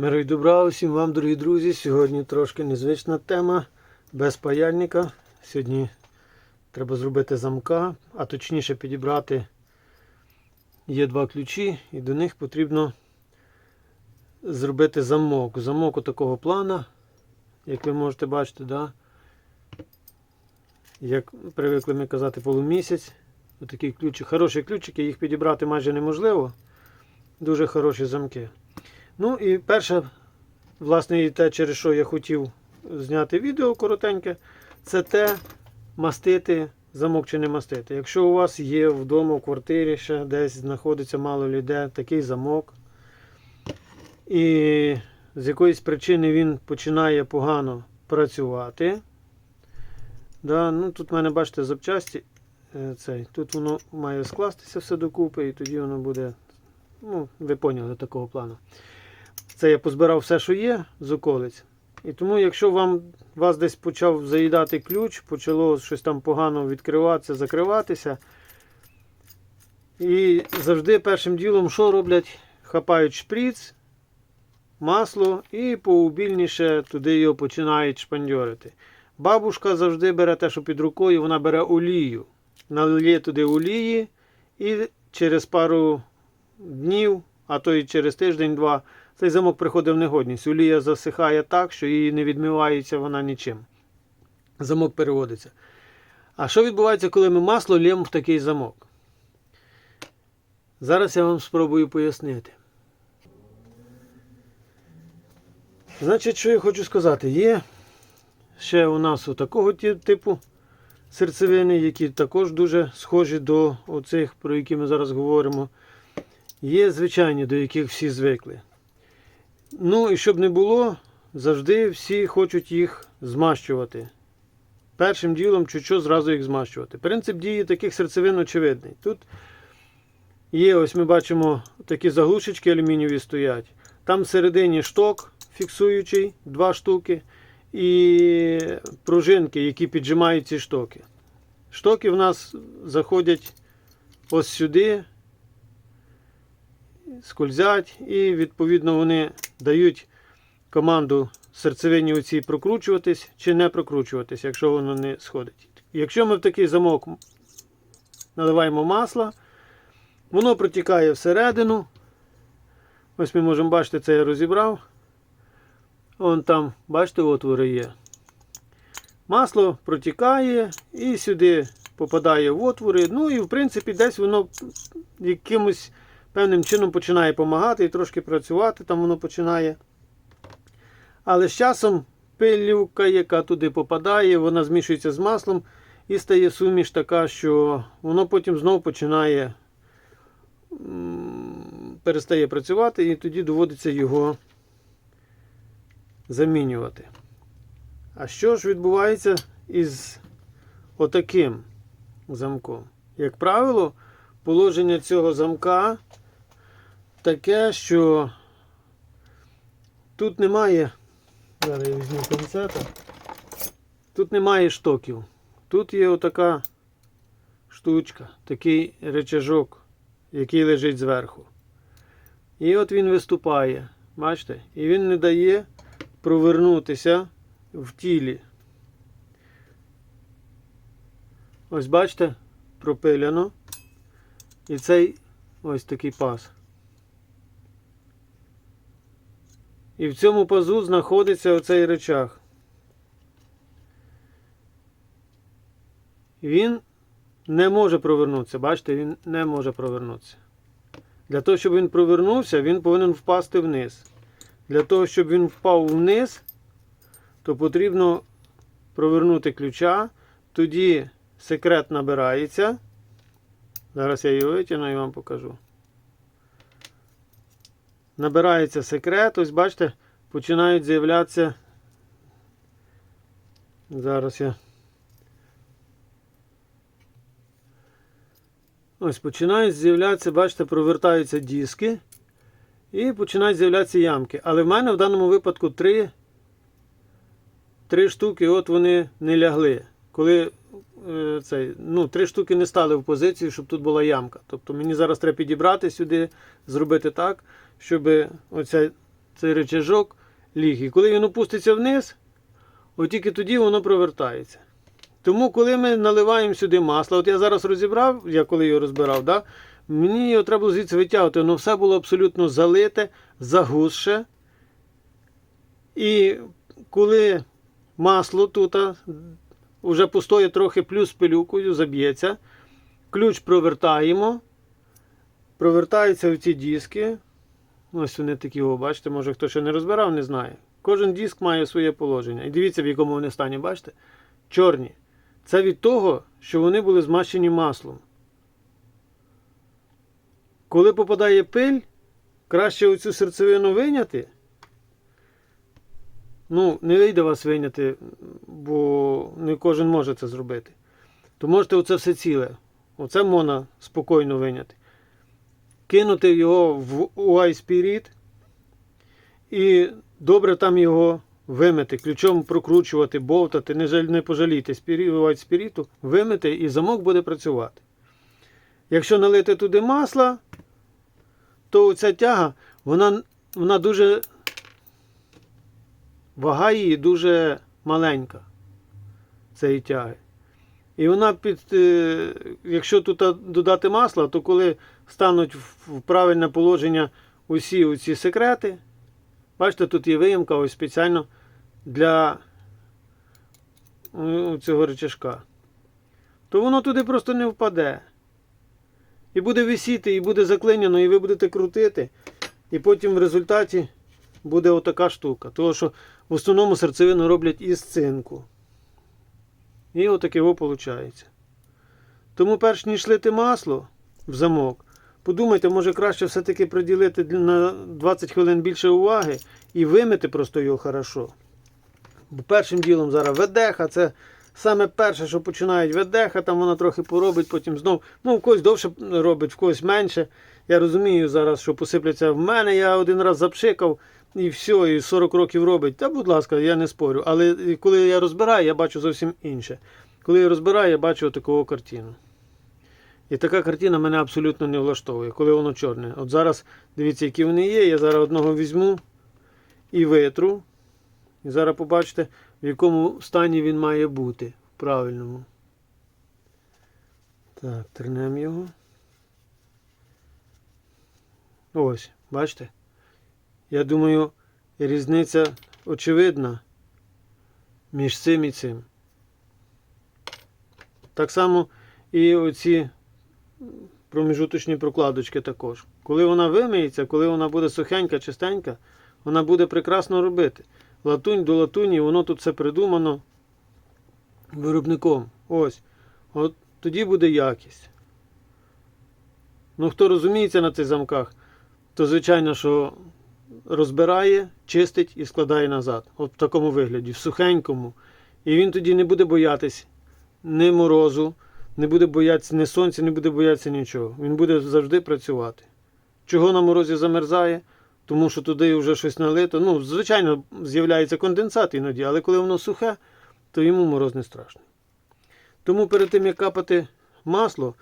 Миру й добра усім вам, дорогі друзі. Сьогодні трошки незвична тема без паяльника. Сьогодні треба зробити замка, а точніше підібрати є два ключі, і до них потрібно зробити замок. Замок такого плана, як ви можете бачити, да? як привикли ми казати, полумісяць. Отакі ключі. Хороші ключики, їх підібрати майже неможливо. Дуже хороші замки. Ну і перше, власне, і те, через що я хотів зняти відео коротеньке, це те, мастити замок чи не мастити. Якщо у вас є вдома в квартирі ще десь знаходиться мало людей, такий замок, і з якоїсь причини він починає погано працювати. Да, ну Тут в мене, бачите, запчасті. е, Цей. Тут воно має скластися все докупи, і тоді воно буде, ну, ви поняли, такого плану. Це я позбирав все, що є з околиць. І тому, якщо вам вас десь почав заїдати ключ, почало щось там погано відкриватися, закриватися. І завжди першим ділом, що роблять? Хапають шприц, масло і поубільніше туди його починають шпандьорити. Бабушка завжди бере те, що під рукою, вона бере олію. Налиє туди олії і через пару днів, а то і через тиждень-два, цей замок приходить в негодність. Олія засихає так, що її не відмивається вона нічим. Замок переводиться. А що відбувається, коли ми масло лємо в такий замок? Зараз я вам спробую пояснити. Значить, що я хочу сказати, є ще у нас такого типу серцевини, які також дуже схожі до оцих, про які ми зараз говоримо. Є звичайні, до яких всі звикли. Ну і щоб не було, завжди всі хочуть їх змащувати. Першим ділом чуть-чуть зразу їх змащувати. Принцип дії таких серцевин очевидний. Тут є, ось ми бачимо, такі заглушечки алюмінієві стоять. Там всередині шток фіксуючий, два штуки, і пружинки, які піджимають ці штоки. Штоки в нас заходять ось сюди, скользять, і відповідно вони дають команду серцевині оцій прокручуватись чи не прокручуватись, якщо воно не сходить. Якщо ми в такий замок наливаємо масло, воно протікає всередину. Ось ми можемо бачити, це я розібрав. Вон там, бачите, отвори є. Масло протікає і сюди попадає в отвори. Ну і в принципі десь воно якимось певним чином починає допомагати і трошки працювати, там воно починає. Але з часом пилюка, яка туди попадає, вона змішується з маслом і стає суміш така, що воно потім знову починає перестає працювати і тоді доводиться його замінювати. А що ж відбувається із отаким замком? Як правило, положення цього замка таке, що тут немає. Зараз я візьму пінцета. Тут немає штоків. Тут є отака штучка, такий речажок, який лежить зверху. І от він виступає. Бачите? І він не дає провернутися в тілі. Ось бачите, пропиляно. І цей ось такий паз. І в цьому пазу знаходиться оцей речах. Він не може провернутися. Бачите, він не може провернутися. Для того, щоб він провернувся, він повинен впасти вниз. Для того, щоб він впав вниз, то потрібно провернути ключа. Тоді секрет набирається. Зараз я його витягну і вам покажу. Набирається секрет, ось бачите, починають з'являтися. Зараз я. Ось починають з'являтися, бачите, провертаються диски. І починають з'являтися ямки. Але в мене в даному випадку три, три штуки, от вони не лягли. Коли цей, ну, три штуки не стали в позицію, щоб тут була ямка. Тобто мені зараз треба підібрати сюди, зробити так, щоб оця цей речажок ліг. І коли він опуститься вниз, от тільки тоді воно провертається. Тому, коли ми наливаємо сюди масло, от я зараз розібрав, я коли його розбирав, да, мені його треба було звідси витягувати, воно все було абсолютно залите, загусше. І коли масло тут вже постоє трохи плюс пилюкою, заб'ється, ключ провертаємо, провертаються ці диски. Ось вони такі, о, бачите, може хто ще не розбирав, не знає. Кожен диск має своє положення. І дивіться, в якому вони стані, бачите? Чорні. Це від того, що вони були змащені маслом. Коли попадає пиль, краще оцю серцевину виняти. Ну, не вийде вас виняти, бо не кожен може це зробити. То можете оце все ціле. Оце можна спокійно виняти. Кинути його в UI Spirit і добре там його вимити, ключом прокручувати, бовтати, не, жаль, не пожалійте UI вимити і замок буде працювати. Якщо налити туди масла, то ця тяга, вона, вона дуже вага її дуже маленька цієї тяги. І вона під, е, якщо тут додати масла, то коли стануть в правильне положення усі ці секрети, бачите, тут є виїмка ось спеціально для е, цього речашка, то воно туди просто не впаде. І буде висіти, і буде заклинено, і ви будете крутити. І потім в результаті буде отака штука. Тому що в основному серцевину роблять із цинку. І отаке во виходить. Тому перш ніж лити масло в замок, подумайте, може краще все-таки приділити на 20 хвилин більше уваги і вимити просто його хорошо. Бо першим ділом зараз ведеха, це саме перше, що починають ведеха, там вона трохи поробить, потім знов. Ну, в когось довше робить, в когось менше. Я розумію зараз, що посипляться в мене. Я один раз запшикав і все, і 40 років робить. Та, будь ласка, я не спорю. Але коли я розбираю, я бачу зовсім інше. Коли я розбираю, я бачу таку картину. І така картина мене абсолютно не влаштовує, коли воно чорне. От зараз дивіться, які вони є. Я зараз одного візьму і витру. І зараз побачите, в якому стані він має бути. В правильному. Так, тернемо його. Ось, бачите? Я думаю, різниця очевидна між цим і цим. Так само і оці проміжуточні прокладочки також. Коли вона вимиється, коли вона буде сухенька, чистенька, вона буде прекрасно робити. Латунь до латуні, воно тут все придумано виробником. Ось. От тоді буде якість. Ну, хто розуміється на цих замках, то звичайно, що розбирає, чистить і складає назад. От в такому вигляді, в сухенькому. І він тоді не буде боятись ні морозу, не буде боятися ні сонця, не буде боятися нічого. Він буде завжди працювати. Чого на морозі замерзає? Тому що туди вже щось налито. Ну, звичайно, з'являється конденсат іноді, але коли воно сухе, то йому мороз не страшний. Тому перед тим, як капати масло,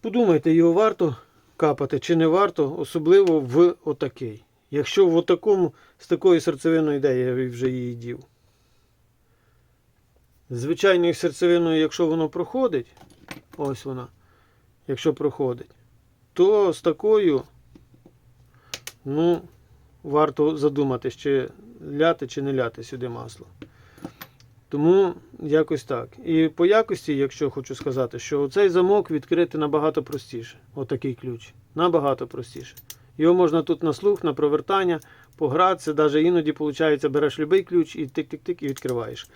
подумайте, його варто капати чи не варто, особливо в отакий. Якщо в отакому з такою серцевиною йде, я вже її дів. Звичайною серцевиною, якщо воно проходить, ось вона, якщо проходить, то з такою, ну, варто задуматись, чи ляти, чи не ляти сюди масло. Тому якось так. І по якості, якщо хочу сказати, що цей замок відкрити набагато простіше. Отакий ключ. Набагато простіше. Його можна тут на слух, на провертання, погратися, навіть іноді, виходить, береш будь-який ключ і тик-тик-тик і відкриваєш.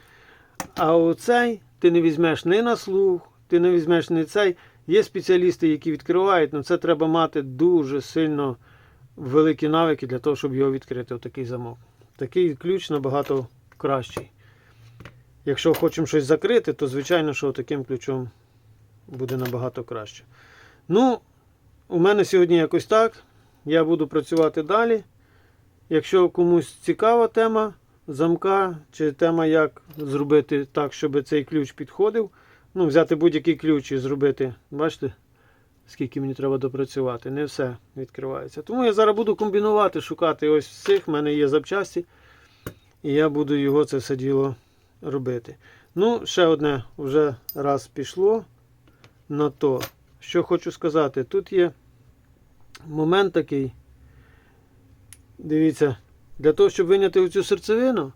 А оцей ти не візьмеш ні на слух, ти не візьмеш ні цей. Є спеціалісти, які відкривають, але це треба мати дуже сильно великі навики для того, щоб його відкрити, отакий замок. Такий ключ набагато кращий. Якщо хочемо щось закрити, то звичайно, що таким ключом буде набагато краще. Ну, у мене сьогодні якось так. Я буду працювати далі. Якщо комусь цікава тема замка, чи тема, як зробити так, щоб цей ключ підходив. Ну, взяти будь-який ключ і зробити, бачите, скільки мені треба допрацювати. Не все відкривається. Тому я зараз буду комбінувати, шукати ось цих. В мене є запчасті. І я буду його це все діло робити. Ну, ще одне вже раз пішло на то. Що хочу сказати, тут є момент такий. Дивіться, для того, щоб виняти оцю серцевину,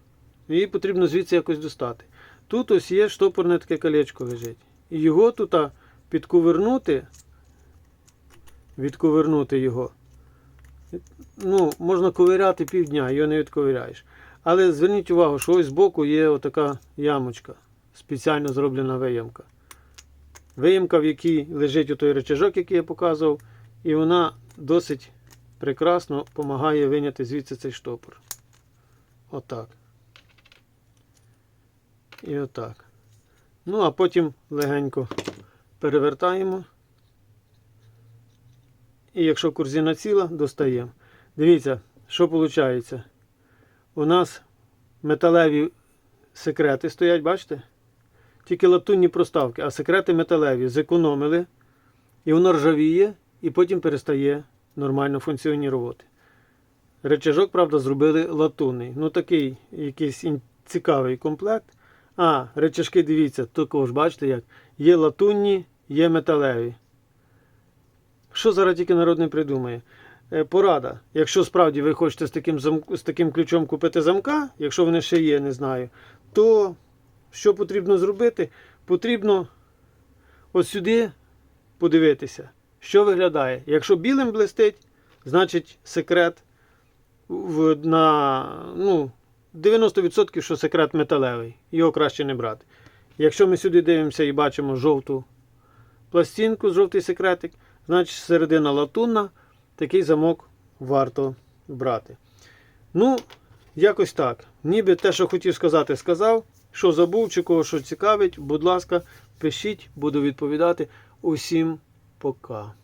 її потрібно звідси якось достати. Тут ось є штопорне таке колечко лежить. І його тут підкувернути, відкувернути його. Ну, можна ковиряти півдня, його не відковиряєш. Але зверніть увагу, що ось збоку є отака ямочка, спеціально зроблена виямка. Виямка, в якій лежить отой речажок, який я показував, і вона досить прекрасно допомагає виняти звідси цей штопор. Отак. І отак. Ну, а потім легенько перевертаємо. І якщо корзина ціла, достаємо. Дивіться, що виходить. У нас металеві секрети стоять, бачите? Тільки латунні проставки, а секрети металеві зекономили, і воно ржавіє, і потім перестає нормально функціонувати. Речажок, правда, зробили латунний. Ну такий якийсь цікавий комплект. А, речашки, дивіться, також бачите як. Є латунні, є металеві. Що зараз тільки народ не придумає? Е, Порада. Якщо справді ви хочете з таким, замк- з таким ключом купити замка, якщо вони ще є, не знаю, то що потрібно зробити? Потрібно ось сюди подивитися, що виглядає. Якщо білим блистить, значить секрет в, на ну, 90% що секрет металевий. Його краще не брати. Якщо ми сюди дивимося і бачимо жовту пластинку, жовтий секретик, значить середина латунна, такий замок варто брати. Ну, якось так. Ніби те, що хотів сказати, сказав. Що забув чи кого що цікавить, будь ласка, пишіть, буду відповідати. Усім пока.